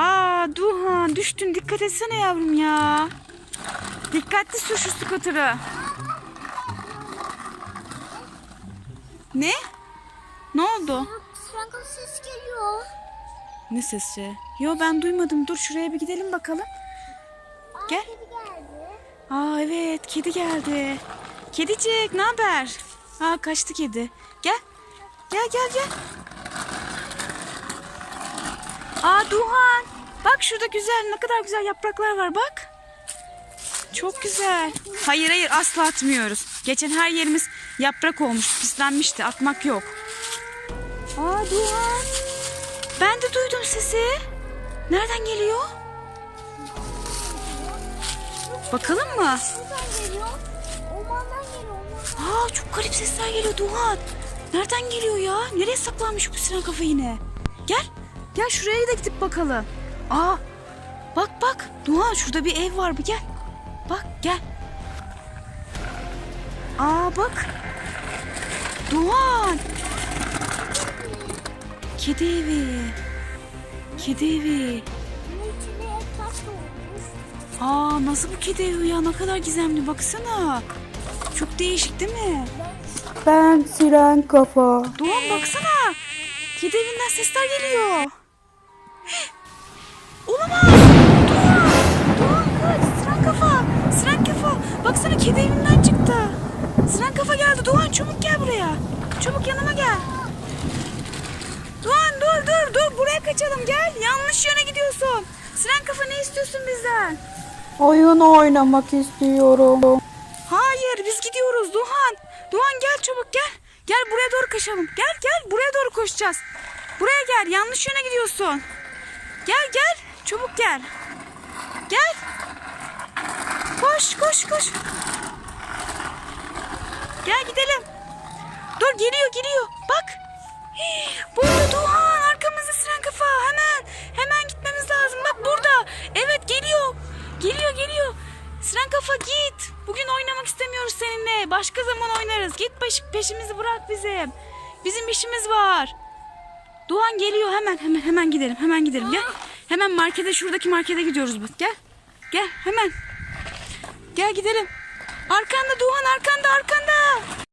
Aa Duhan düştün dikkat etsene yavrum ya. Dikkatli sür şu skuturu. Ne? Ne oldu? Strangle ses geliyor. Ne sesi? Yo ben duymadım. Dur şuraya bir gidelim bakalım. Aa, Gel. Kedi geldi. Aa evet kedi geldi. Kedicik ne haber? Aa kaçtı kedi. Gel. Gel gel gel. Aa Duhan. Bak şurada güzel ne kadar güzel yapraklar var bak. Çok güzel. Hayır hayır asla atmıyoruz. Geçen her yerimiz yaprak olmuş pislenmişti atmak yok. Aa Duhan. Ben de duydum sesi. Nereden geliyor? Bakalım mı? Buradan geliyor. Ormandan geliyor. Orman. Aa çok garip sesler geliyor Duhan. Nereden geliyor ya? Nereye saklanmış bu siren kafa yine? Gel. Gel şuraya da gidip bakalım. Aa bak bak. Duhan şurada bir ev var bir gel. Bak gel. Aa bak. Duhan. Kedi evi. Kedi evi. Aa nasıl bu kedi evi ya? Ne kadar gizemli baksana. Çok değişik değil mi? Ben siren kafa. Doğan baksana. Kedi evinden sesler geliyor. Doğan çabuk gel buraya. Çabuk yanıma gel. Doğan dur dur dur. Buraya kaçalım gel. Yanlış yöne gidiyorsun. Sıran kafa ne istiyorsun bizden? Oyun oynamak istiyorum. Hayır biz gidiyoruz Duhan. Duhan gel çabuk gel. Gel buraya doğru koşalım. Gel gel buraya doğru koşacağız. Buraya gel yanlış yöne gidiyorsun. Gel gel çabuk gel. Gel. Koş koş koş. Gel gidelim. Dur geliyor geliyor. Bak. Burada Duhan arkamızda siren kafa. Hemen hemen gitmemiz lazım. Bak burada. Evet geliyor. Geliyor geliyor. Siren kafa git. Bugün oynamak istemiyoruz seninle. Başka zaman oynarız. Git peşimizi bırak bizim. Bizim işimiz var. Doğan geliyor hemen hemen hemen gidelim. Hemen gidelim gel. Hemen markete şuradaki markete gidiyoruz bak. Gel. Gel hemen. Gel gidelim. Arkanda Doğan arkanda arkanda.